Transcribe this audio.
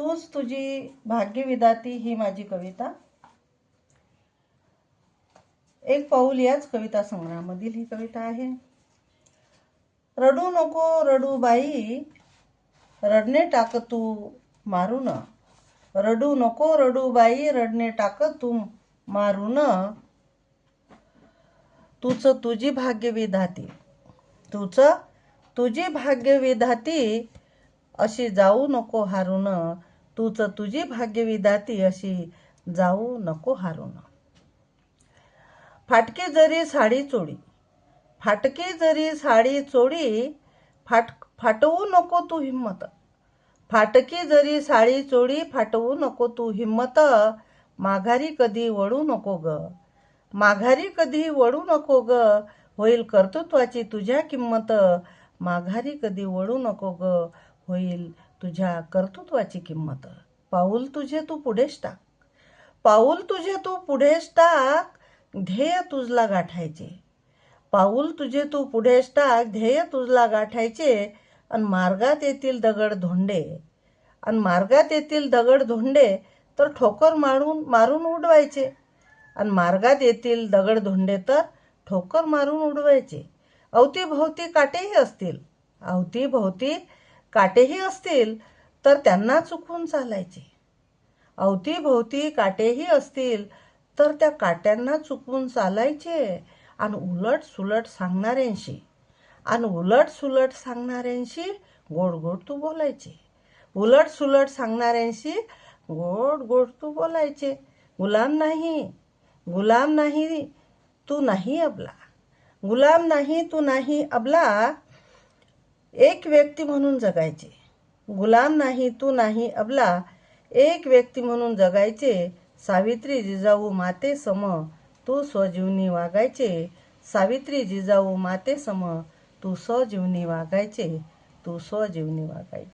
तूच तुझी भाग्यविधाती ही माझी कविता. एक पाऊल याच कविता संग्रहामधील ही कविता आहे. रडू नको रडू बाई रडणे टाक तू मारून. रडू नको रडू बाई रडणे टाक तू मारून. तूच तुझी भाग्यविधाती तूच तुझी भाग्यविधाती अशी जाऊ नको हारून. तूच तुझी भाग्यविधाती अशी जाऊ नको हारून. फाटके जरी साडी चोडी फाटके जरी साडी चोडी फाट फाटवू नको तू हिंमत फाटकी जरी साडी चोडी फाटवू नको तू हिंमत माघारी कधी वळू नको ग माघारी कधी वळू नको ग होईल कर्तृत्वाची तुझ्या किंमत. माघारी कधी वळू नको ग होईल तुझ्या कर्तृत्वाची किंमत. पाऊल तुझे तू पुढेच टाक. पाऊल तुझे तू पुढेच टाक ध्येय तुझला गाठायचे. पाऊल तुझे तू पुढेच टाक ध्येय तुझला गाठायचे. आणि मार्गात येतील दगड धोंडे. आणि मार्गात येतील दगड धोंडे तर ठोकर मारून मारून उडवायचे. आणि मार्गात येतील दगड धोंडे तर ठोकर मारून उडवायचे. अवतीभोवती काटेही असतील. अवतीभोवती काटेही असतील तर त्यांना चुकून चालायचे. अवतीभोवती काटेही असतील तर त्या काट्यांना चुकवून चालायचे आणि उलट सुलट सांगणाऱ्यांशी. आणि उलट सुलट सांगणाऱ्यांशी गोड गोड तू बोलायचे. उलट सुलट सांगणाऱ्यांशी गोड गोड तू बोलायचे. गुलाम नाही गुलाम नाही तू नाही अबला. गुलाम नाही तू नाही अबला. एक व्यक्ती म्हणून जगायचे. गुलाम नाही तू नाही अबला. एक व्यक्ती म्हणून जगायचे. सावित्री जिजाऊ माते सम तू स्वजीवनी वागायचे. सावित्री जिजाऊ माते सम तू स्वजीवनी वागायचे. तू स्वजीवनी वागायचे.